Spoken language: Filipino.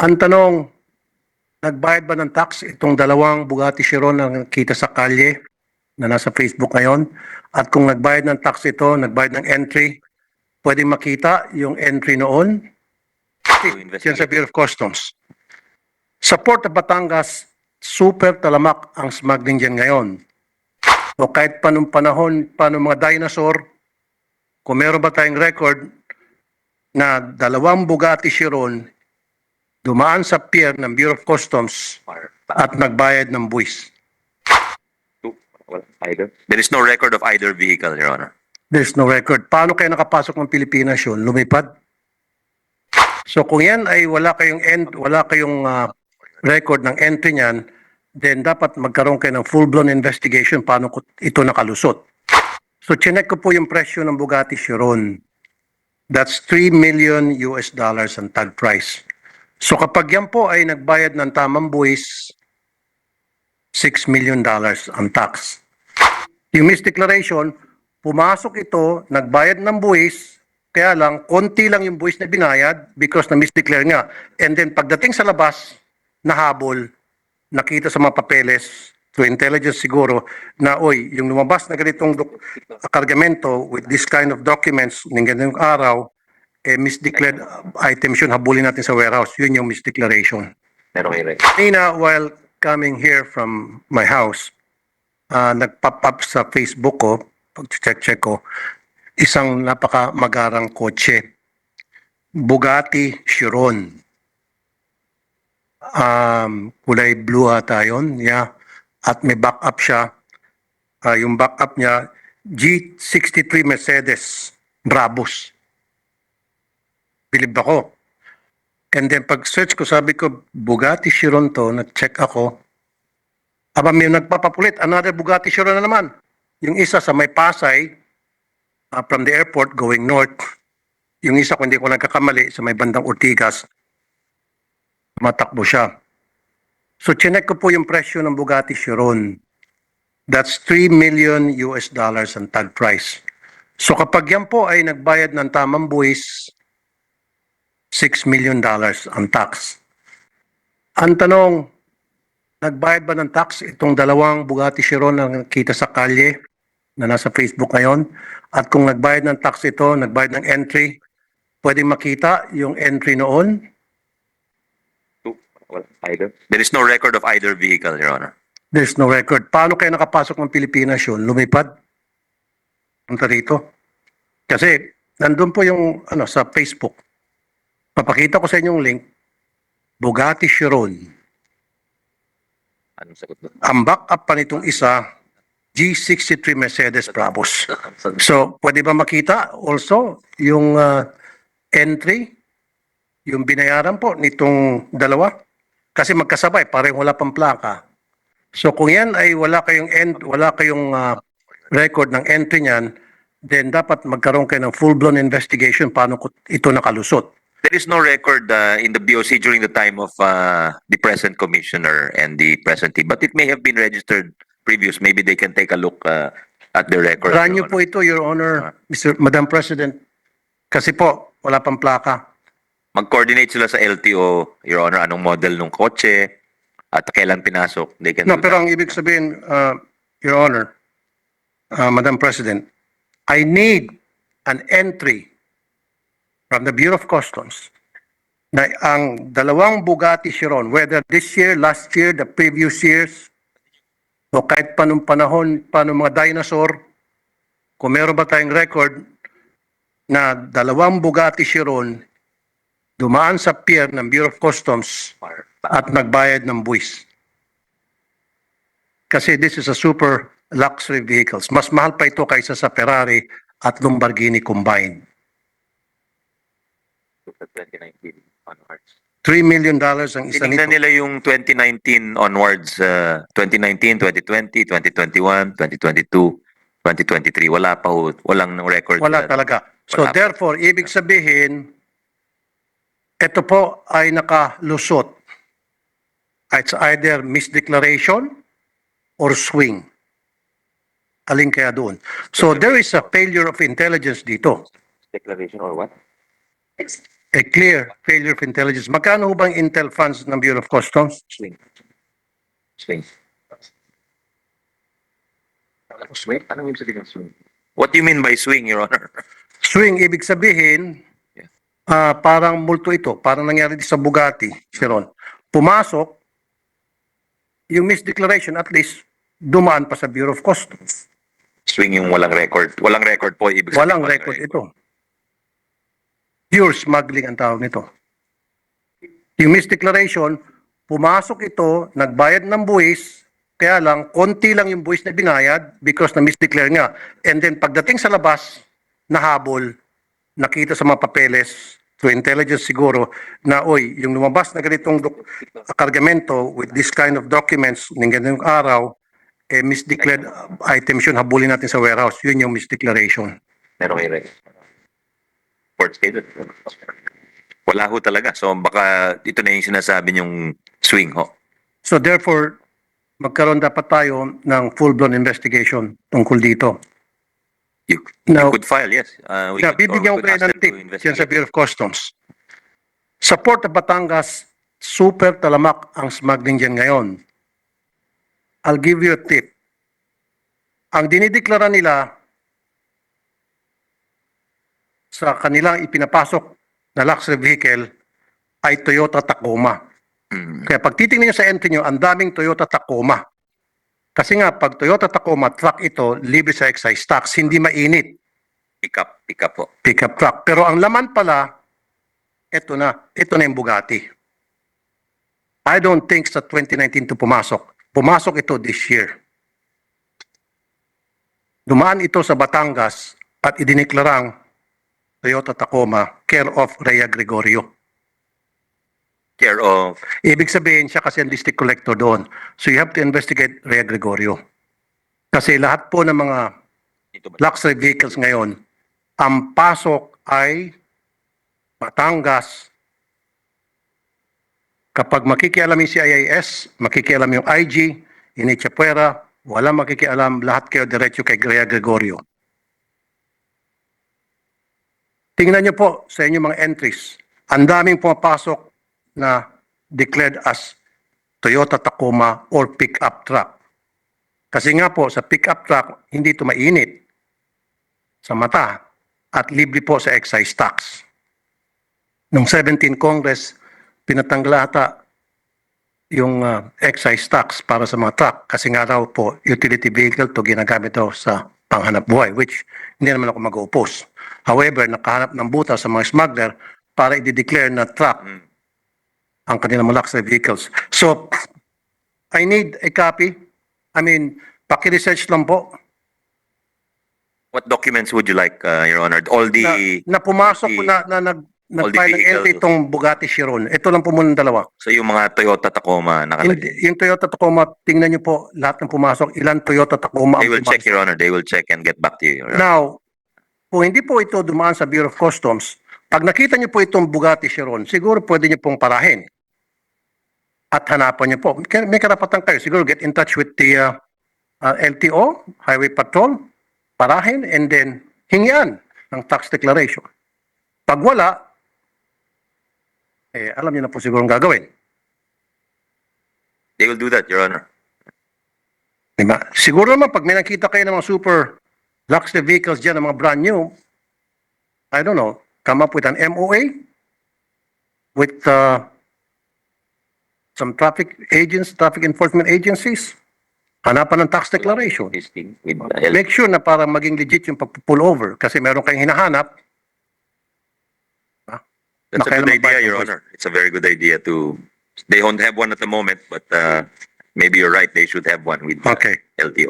Ang tanong, nagbayad ba ng tax itong dalawang Bugatti Chiron na nakita sa kalye na nasa Facebook ngayon? At kung nagbayad ng tax ito, nagbayad ng entry, pwede makita yung entry noon? Yan sa Bureau of Customs. Sa Port of Batangas, super talamak ang smuggling dyan ngayon. O kahit pa nung panahon, pa nung mga dinosaur, kung meron ba tayong record na dalawang Bugatti Chiron dumaan sa pier ng Bureau of Customs at nagbayad ng buwis. Either. There is no record of either vehicle, Your Honor. There's no record. Paano kayo nakapasok ng Pilipinas yun? Lumipad? So kung yan ay wala kayong end, wala kayong ah, record ng entry niyan, then dapat magkaroon kayo ng full-blown investigation paano ito nakalusot. So chinek ko po yung presyo ng Bugatti Chiron. That's 3 million US dollars ang tag price. So kapag yan po ay nagbayad ng tamang buwis, 6 million dollars ang tax. Yung misdeclaration, pumasok ito, nagbayad ng buwis, kaya lang, konti lang yung buwis na binayad because na misdeclare nga. And then pagdating sa labas, nahabol, nakita sa mga papeles, through intelligence siguro, na oy, yung lumabas na ganitong kargamento with this kind of documents ng ganitong araw, eh, misdeclared items yun, habulin natin sa warehouse. Yun yung misdeclaration. Pero may record. Kanina, while coming here from my house, uh, nag-pop up sa Facebook ko, pag-check-check ko, isang napaka-magarang kotse. Bugatti Chiron. Um, kulay blue ata yun, yeah. At may backup siya. Ah, yung backup niya, G63 Mercedes Brabus. Bilib ako. And then pag search ko, sabi ko, Bugatti Chiron to, nag-check ako. Aba, may nagpapapulit, another Bugatti Chiron na naman. Yung isa sa may Pasay, uh, from the airport going north. Yung isa, kung hindi ko nagkakamali, sa may bandang Ortigas, matakbo siya. So, chinek ko po yung presyo ng Bugatti Chiron. That's 3 million US dollars ang tag price. So, kapag yan po ay nagbayad ng tamang buwis, 6 million dollars ang tax. Ang tanong, nagbayad ba ng tax itong dalawang Bugatti Chiron na nakita sa kalye na nasa Facebook ngayon? At kung nagbayad ng tax ito, nagbayad ng entry, pwede makita yung entry noon? Well, either. There is no record of either vehicle, Your Honor. There's no record. Paano kayo nakapasok ng Pilipinas yun? Lumipad? Punta rito? Kasi nandun po yung ano sa Facebook. Papakita ko sa inyong link. Bugatti Chiron. Anong sagot doon? Ang backup pa nitong isa, G63 Mercedes Brabus. So, pwede ba makita also yung uh, entry, yung binayaran po nitong dalawa? Kasi magkasabay, parang wala pang plaka. So, kung yan ay wala kayong end, wala kayong uh, record ng entry niyan, then dapat magkaroon kayo ng full-blown investigation paano ito nakalusot. There is no record uh, in the BOC during the time of uh, the present commissioner and the present team, but it may have been registered previous. Maybe they can take a look uh, at the record. Brand new po ito, Your Honor, Mr. Madam President. Kasi po, wala pang plaka. Mag-coordinate sila sa LTO, Your Honor, anong model ng kotse at kailan pinasok. They can No, do pero that. ang ibig sabihin, uh, Your Honor, uh, Madam President, I need an entry from the Bureau of Customs na ang dalawang Bugatti Chiron, whether this year, last year, the previous years, o kahit pa nung panahon, pa nung mga dinosaur, kung meron ba tayong record na dalawang Bugatti Chiron dumaan sa pier ng Bureau of Customs at nagbayad ng buwis. Kasi this is a super luxury vehicles. Mas mahal pa ito kaysa sa Ferrari at Lamborghini combined. 2019 onwards. 3 million dollars ang isa Tinignan nito. nila yung 2019 onwards, uh, 2019, 2020, 2021, 2022, 2023. Wala pa ho, walang record. Wala na- talaga. So Wala. therefore, ibig sabihin, ito po ay nakalusot. It's either misdeclaration or swing. Alin kaya doon? So there is a failure of intelligence dito. Declaration or what? A clear failure of intelligence. Magkano ho bang intel funds ng Bureau of Customs? Swing. Swing. Swing? Anong ibig sabihin ng swing? What do you mean by swing, Your Honor? Swing, ibig sabihin, Yeah. ah, parang multo ito. Parang nangyari din sa Bugatti, Sharon. Pumasok, yung misdeclaration at least dumaan pa sa Bureau of Customs. Swing yung walang record. Walang record po, ibig sabihin. Walang record ito. Pure smuggling ang tawag nito. Yung misdeclaration, pumasok ito, nagbayad ng buwis, kaya lang, konti lang yung buwis na binayad because na misdeclare nga. And then pagdating sa labas, nahabol, nakita sa mga papeles, through intelligence siguro, na oy, yung lumabas na ganitong kargamento with this kind of documents ng ganitong araw, eh, misdeclared items yun, habulin natin sa warehouse. Yun yung misdeclaration. Meron kayo Court stated. Wala ho talaga. So baka ito na yung sinasabi yung swing ho. So therefore, magkaroon dapat tayo ng full-blown investigation tungkol dito. You, Now, you could file, yes. Uh, we yeah, could- bibigyan ko kayo ng tip dyan sa. Bureau of Customs. Sa Port of Batangas, super talamak ang smuggling dyan ngayon. I'll give you a tip. Ang dinideklara nila sa kanilang ipinapasok na luxury vehicle ay Toyota Tacoma. Mm. Kaya pag titingnan nyo sa entry nyo, ang daming Toyota Tacoma. Kasi nga, pag Toyota Tacoma, truck ito, libre sa excise tax, hindi mainit, Pick up, pick up po. pickup truck. Pero ang laman pala, ito na, ito na yung Bugatti. I don't think sa 2019 to pumasok. Pumasok ito this year. Dumaan ito sa Batangas at idineklarang Toyota Tacoma, care of Rhea Gregorio. Care of, Ibig sabihin siya kasi ang district collector doon. So you have to investigate Rhea Gregorio. Kasi lahat po ng mga luxury vehicles ngayon, ang pasok ay Batangas. Kapag makikialam yung CIS, makikialam yung IG, Inichapuera, wala makikialam, lahat kayo diretso kay Rhea Gregorio. Tingnan niyo po sa inyong mga entries. Ang daming pumapasok na declared as Toyota Tacoma or pickup truck. Kasi nga po, sa pickup truck, hindi ito mainit sa mata at libre po sa excise tax. Noong 17 Congress, pinatanggal ata yung uh, excise tax para sa mga truck kasi nga raw po utility vehicle to ginagamit daw sa panghanap buhay which hindi naman ako mag-oppose. However, nakahanap ng buta sa mga smuggler para i-declare na truck Mm. ang kanilang mga luxury vehicles. So, I need a copy. I mean, paki-research lang po What documents would you like, uh, Your Honor? All the, na, na pumasok the- na, na nag, all the nag-file ng vehicles. entry itong Bugatti Chiron. Ito lang po muna ang dalawa. so yung mga Toyota Tacoma nakalagay. Hindi, yung Toyota Tacoma, tingnan niyo po lahat ng pumasok, ilan Toyota Tacoma They ang will check, pumasok. Your Honor. They will check and get back to you, Your Honor. Now, kung hindi po ito dumaan sa Bureau of Customs, pag nakita niyo po itong Bugatti Chiron, siguro pwede niyo pong parahin. At hanapan niyo po. May karapatan kayo. Siguro get in touch with the uh, uh, LTO, Highway Patrol, parahin, and then hingian ng tax declaration. Pag wala, eh, alam niyo na po siguro ang gagawin. They will do that, Your Honor. Diba? Siguro naman, pag may nakita kayo ng mga super luxury vehicles dyan, ng mga brand new, I don't know, come up with an MOA with uh, some traffic agents, traffic enforcement agencies, hanapan ng tax declaration. This thing with L- Make sure na para maging legit yung pag-pull over kasi meron kayong hinahanap. That's a Makailan good idea, magbayad Your ng Honor. It's a very good idea to, they don't have one at the moment, but uh, maybe you're right, they should have one with uh, Okay. LTO.